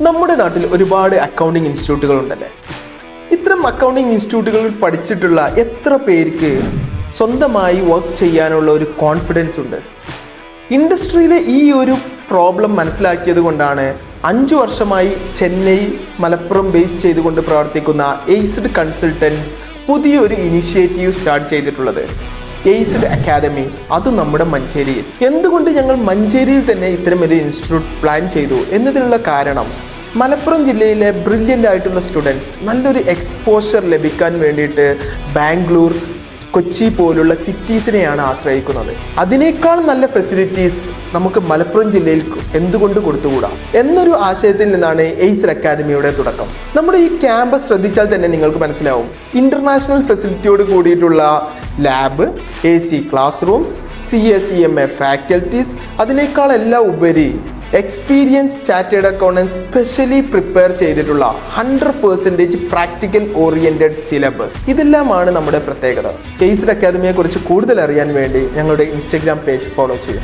നമ്മുടെ നാട്ടിൽ ഒരുപാട് അക്കൗണ്ടിങ് ഇൻസ്റ്റിറ്റ്യൂട്ടുകൾ ഉണ്ടല്ലേ ഇത്തരം അക്കൗണ്ടിങ് ഇൻസ്റ്റിറ്റ്യൂട്ടുകളിൽ പഠിച്ചിട്ടുള്ള എത്ര പേർക്ക് സ്വന്തമായി വർക്ക് ചെയ്യാനുള്ള ഒരു കോൺഫിഡൻസ് ഉണ്ട്? ഇൻഡസ്ട്രിയിലെ ഈ ഒരു പ്രോബ്ലം മനസ്സിലാക്കിയത് കൊണ്ടാണ് അഞ്ചു വർഷമായി ചെന്നൈ മലപ്പുറം ബേസ് ചെയ്തുകൊണ്ട് പ്രവർത്തിക്കുന്ന എയ്സ്ഡ് കൺസൾട്ടൻസ് പുതിയൊരു ഇനിഷ്യേറ്റീവ് സ്റ്റാർട്ട് ചെയ്തിട്ടുള്ളത്. എയ്സ്ഡ് അക്കാദമി അത് നമ്മുടെ മഞ്ചേരിയിൽ. എന്തുകൊണ്ട് ഞങ്ങൾ മഞ്ചേരിയിൽ തന്നെ ഇത്തരം ഒരു ഇൻസ്റ്റിറ്റ്യൂട്ട് പ്ലാൻ ചെയ്തു എന്നതിനുള്ള കാരണം മലപ്പുറം ജില്ലയിലെ ബ്രില്യന്റ് ആയിട്ടുള്ള സ്റ്റുഡൻസ് നല്ലൊരു എക്സ്പോഷർ ലഭിക്കാൻ വേണ്ടിയിട്ട് ബാംഗ്ലൂർ കൊച്ചി പോലുള്ള സിറ്റീസിനെയാണ് ആശ്രയിക്കുന്നത്. അതിനേക്കാൾ നല്ല ഫെസിലിറ്റീസ് നമുക്ക് മലപ്പുറം ജില്ലയിൽ എന്തുകൊണ്ട് കൊടുത്തുകൂടാ? എന്നൊരു ആശയത്തിൽ നിന്നാണ് എയ്സർ അക്കാദമിയുടെ തുടക്കം. നമ്മുടെ ഈ ക്യാമ്പസ് ശ്രദ്ധിച്ചാൽ തന്നെ നിങ്ങൾക്ക് മനസ്സിലാവും. ഇന്റർനാഷണൽ ഫെസിലിറ്റിയോട് കൂടിയിട്ടുള്ള lab A C class rooms C S C M A faculties അതിനേക്കാളെല്ലാം ഉപരി എക്സ്പീരിയൻസ് ചാറ്റേഡ് അക്കൗണ്ടൻസ് സ്പെഷ്യലി പ്രിപ്പയർ ചെയ്തിട്ടുള്ള hundred percentage practical oriented syllabus ഇതെല്ലാമാണ് നമ്മുടെ പ്രത്യേകത. കേസ്ഡ് അക്കാദമിയെ കുറിച്ച് കൂടുതൽ അറിയാൻ വേണ്ടി ഞങ്ങളുടെ ഇൻസ്റ്റഗ്രാം പേജ് ഫോളോ ചെയ്യുക.